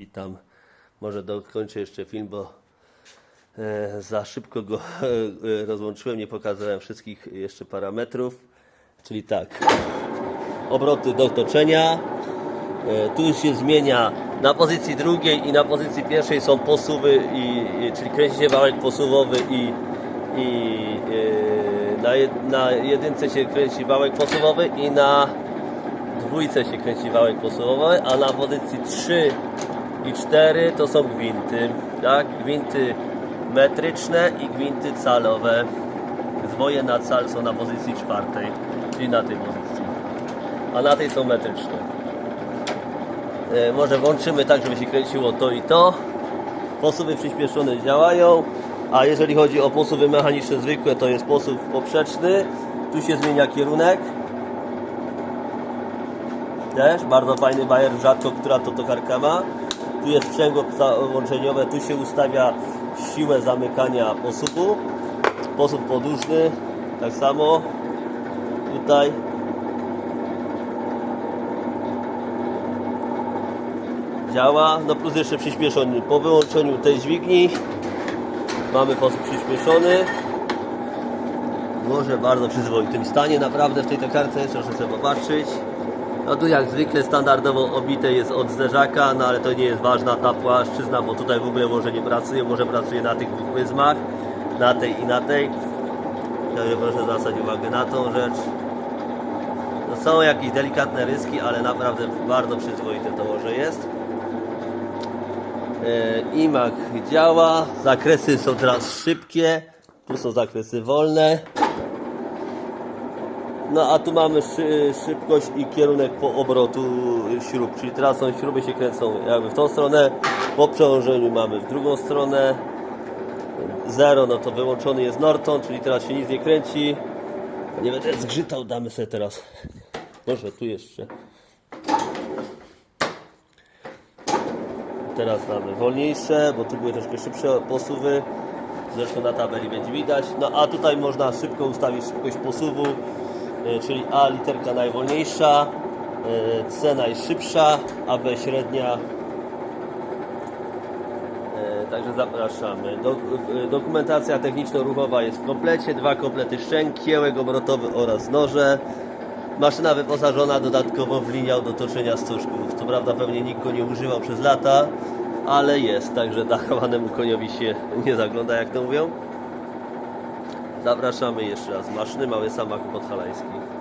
Witam. Może dokończę jeszcze film, bo e, za szybko go e, rozłączyłem, nie pokazałem wszystkich jeszcze parametrów. Czyli tak, obroty do toczenia. E, tu się zmienia na pozycji drugiej i na pozycji pierwszej są posuwy, i, i, czyli kręci się wałek posuwowy i, i e, na, jed, na jedynce się kręci wałek posuwowy i na dwójce się kręci wałek posuwowy, a na pozycji 3 i 4 to są gwinty, tak? Gwinty metryczne i gwinty calowe. Zwoje na cal są na pozycji czwartej, czyli na tej pozycji, a na tej są metryczne. E, może włączymy tak, żeby się kręciło to i to. Posuwy przyspieszone działają, a jeżeli chodzi o posuwy mechaniczne zwykłe, to jest posuw poprzeczny. Tu się zmienia kierunek. Też bardzo fajny bajer, rzadko która to tokarka ma. Tu jest sprzęgło łączeniowe, tu się ustawia siłę zamykania posuwu. Posób podłużny, tak samo. Tutaj działa. No plus jeszcze przyspieszony. Po wyłączeniu tej dźwigni mamy posób przyspieszony. Może bardzo przyzwoitym stanie naprawdę w tej tokarce, proszę sobie popatrzeć. No tu jak zwykle standardowo obite jest od zderzaka, no ale to nie jest ważna ta płaszczyzna, bo tutaj w ogóle może nie pracuje, może pracuje na tych dwóch pryzmach, na tej i na tej. Także proszę zwracać uwagę na tą rzecz. No są jakieś delikatne ryski, ale naprawdę bardzo przyzwoite to może jest. E, iMac działa, zakresy są teraz szybkie, tu są zakresy wolne. No a tu mamy szy, szybkość i kierunek po obrotu śrub, czyli teraz są śruby się kręcą jakby w tą stronę, po przełożeniu mamy w drugą stronę. Zero, no to wyłączony jest Norton, czyli teraz się nic nie kręci. Nie będę zgrzytał, damy sobie teraz. Może tu jeszcze. Teraz mamy wolniejsze, bo tu były troszkę szybsze posuwy. Zresztą na tabeli będzie widać. No a tutaj można szybko ustawić szybkość posuwu, czyli A literka najwolniejsza, e, C najszybsza, a B średnia. E, Także zapraszamy. Do, e, dokumentacja techniczno-ruchowa jest w komplecie. Dwa komplety szczęk, kiełek obrotowy oraz noże. Maszyna wyposażona dodatkowo w liniał do toczenia stużków. Co prawda pewnie nikt go nie używał przez lata, ale jest, także dachowanemu koniowi się nie zagląda, jak to mówią. Zapraszamy jeszcze raz. Maszyny Mały Samak Podhalański.